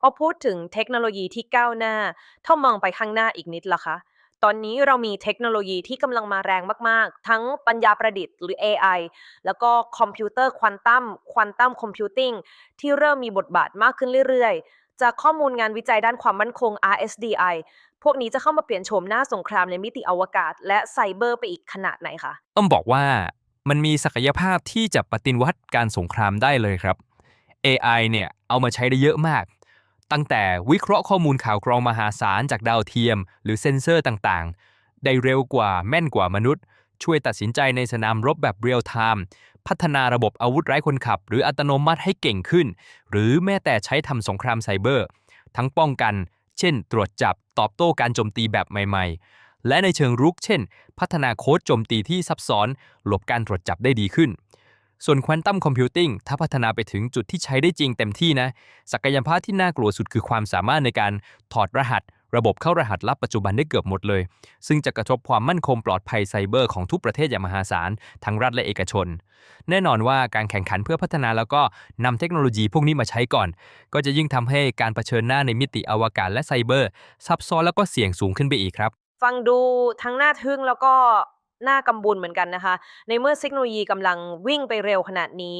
พอพูดถึงเทคโนโลยีที่ก้าวหน้า ถ้ามองไปข้างหน้าอีกนิดล่ะคะ ตอนนี้เรามีเทคโนโลยีที่กำลังมาแรงมาก ๆ ทั้งปัญญาประดิษฐ์หรือ AI แล้วก็คอมพิวเตอร์ควอนตัม ควอนตัมคอมพิวติ้งที่เริ่มมีบทบาทมากขึ้นเรื่อย ๆ จากข้อมูลงานวิจัยด้านความมั่นคง RSDI พวกนี้จะเข้ามาเปลี่ยนโฉมหน้าสงครามในมิติอวกาศ และไซเบอร์ไปอีกขนาดไหนคะ ต้องบอกว่ามันมีศักยภาพที่จะปฏิวัติการสงครามได้เลยครับ AI เนี่ยเอามาใช้ได้เยอะมาก ตั้งแต่วิเคราะห์ข้อมูลข่าวกรองมหาศาลจากดาวเทียม หรือเซ็นเซอร์ต่างๆ ได้เร็วกว่าแม่นกว่ามนุษย์ ช่วยตัดสินใจในสนามรบแบบเรียลไทม์พัฒนาระบบอาวุธไร้คนขับ หรืออัตโนมัติให้เก่งขึ้น หรือแม้แต่ใช้ทำสงครามไซเบอร์ ทั้งป้องกัน เช่น ตรวจจับตอบโต้การโจมตีแบบใหม่ ๆ และในเชิงรุก เช่น พัฒนาโค้ดโจมตีที่ซับซ้อน หลบการตรวจจับได้ดีขึ้น ส่วนควอนตัมคอมพิวติ้งถ้าพัฒนาไปถึงจุดที่ใช้ได้จริงเต็มที่นะ ศักยภาพที่น่ากลัวสุดคือความสามารถในการถอดรหัส ระบบเข้ารหัสลับปัจจุบันได้เกือบหมดเลย ซึ่งจะกระทบความมั่นคงปลอดภัยไซเบอร์ของทุกประเทศอย่างมหาศาล ทั้งรัฐและเอกชน แน่นอนว่าการแข่งขันเพื่อพัฒนาแล้วก็นำเทคโนโลยีพวกนี้มาใช้ก่อน ก็จะยิ่งทำให้การเผชิญหน้าในมิติอวกาศและไซเบอร์ ซับซ้อนแล้วก็เสี่ยงสูงขึ้นไปอีกครับ ฟังดูทั้งน่าทึ่งแล้วก็ น่ากำบุญเหมือนกันนะคะ ในเมื่อเทคโนโลยีกำลังวิ่งไปเร็วขนาดนี้